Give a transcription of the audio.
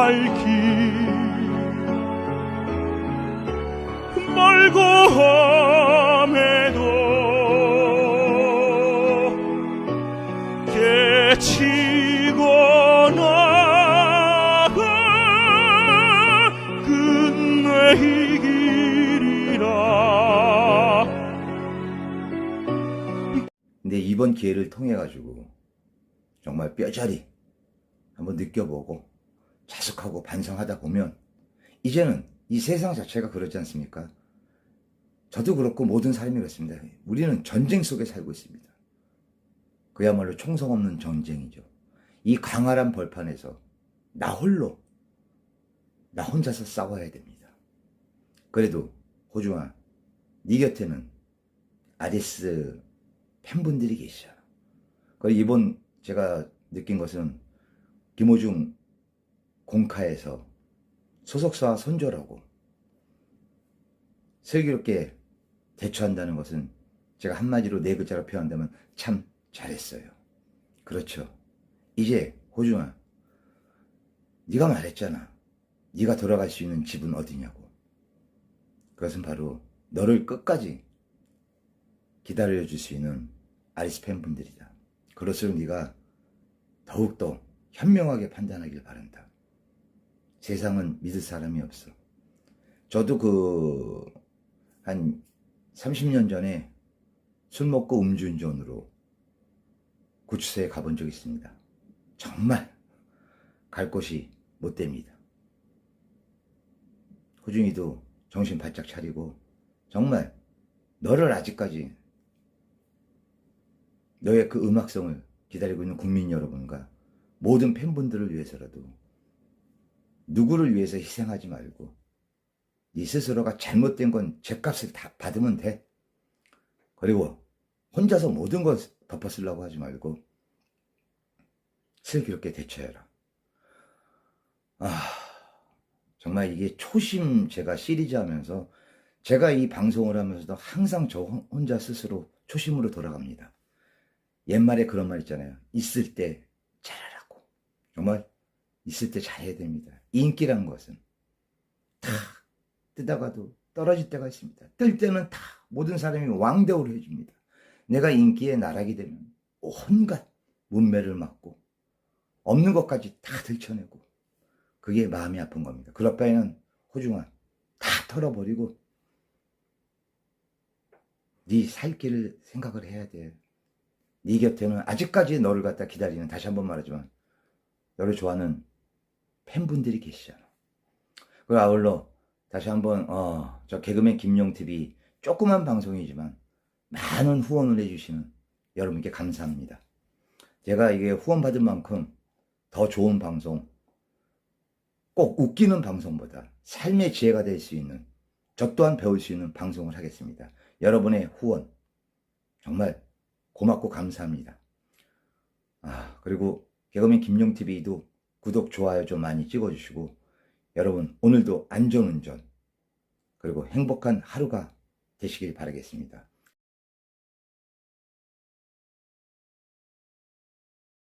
갈길 멀고 험해도 깨치고 근데 이번 기회를 통해 가지고 정말 뼈저리 한번 느껴보고 자숙하고 반성하다 보면 이제는 이 세상 자체가 그렇지 않습니까? 저도 그렇고 모든 사람이 그렇습니다. 우리는 전쟁 속에 살고 있습니다. 그야말로 총성 없는 전쟁이죠. 이 강활한 벌판에서 나 홀로 나 혼자서 싸워야 됩니다. 그래도 호중아, 네 곁에는 아리스 팬분들이 계셔. 그리고 이번 제가 느낀 것은 김호중 공카에서 소속사 선조라고 슬기롭게 대처한다는 것은 제가 한마디로 네 글자로 표현한다면 참 잘했어요. 그렇죠. 이제 호중아, 네가 말했잖아. 네가 돌아갈 수 있는 집은 어디냐고. 그것은 바로 너를 끝까지 기다려줄 수 있는 아리스 팬 분들이다. 그것을 네가 더욱더 현명하게 판단하길 바란다. 세상은 믿을 사람이 없어. 저도 그, 한 30년 전에 술 먹고 음주운전으로 구치소에 가본 적이 있습니다. 정말 갈 곳이 못 됩니다. 호중이도 정신 바짝 차리고 정말 너를 아직까지 너의 그 음악성을 기다리고 있는 국민 여러분과 모든 팬분들을 위해서라도 누구를 위해서 희생하지 말고 네 스스로가 잘못된 건 죄값을 다 받으면 돼. 그리고 혼자서 모든 걸 덮어쓰려고 하지 말고 슬기롭게 대처해라. 아, 정말 이게 초심 제가 시리즈 하면서 제가 이 방송을 하면서도 항상 저 혼자 스스로 초심으로 돌아갑니다. 옛말에 그런 말 있잖아요. 있을 때 잘하라고. 정말 있을 때 잘해야 됩니다. 인기란 것은 다 뜨다가도 떨어질 때가 있습니다. 뜰 때는 다 모든 사람이 왕대우를 해줍니다. 내가 인기에 나락이 되면 온갖 문매를 맞고 없는 것까지 다 들춰내고 그게 마음이 아픈 겁니다. 그럴 바에는 호중아 다 털어버리고 네 살 길을 생각을 해야 돼. 네 곁에는 아직까지 너를 갖다 기다리는 다시 한번 말하지만 너를 좋아하는 팬분들이 계시잖아. 그리고 아울러 다시 한번 어, 저 개그맨 김용 TV 조그만 방송이지만 많은 후원을 해주시는 여러분께 감사합니다. 제가 이게 후원 받은 만큼 더 좋은 방송, 꼭 웃기는 방송보다 삶의 지혜가 될 수 있는 저 또한 배울 수 있는 방송을 하겠습니다. 여러분의 후원 정말 고맙고 감사합니다. 아, 그리고 개그맨 김용TV도 구독, 좋아요 좀 많이 찍어주시고 여러분 오늘도 안전운전 그리고 행복한 하루가 되시길 바라겠습니다.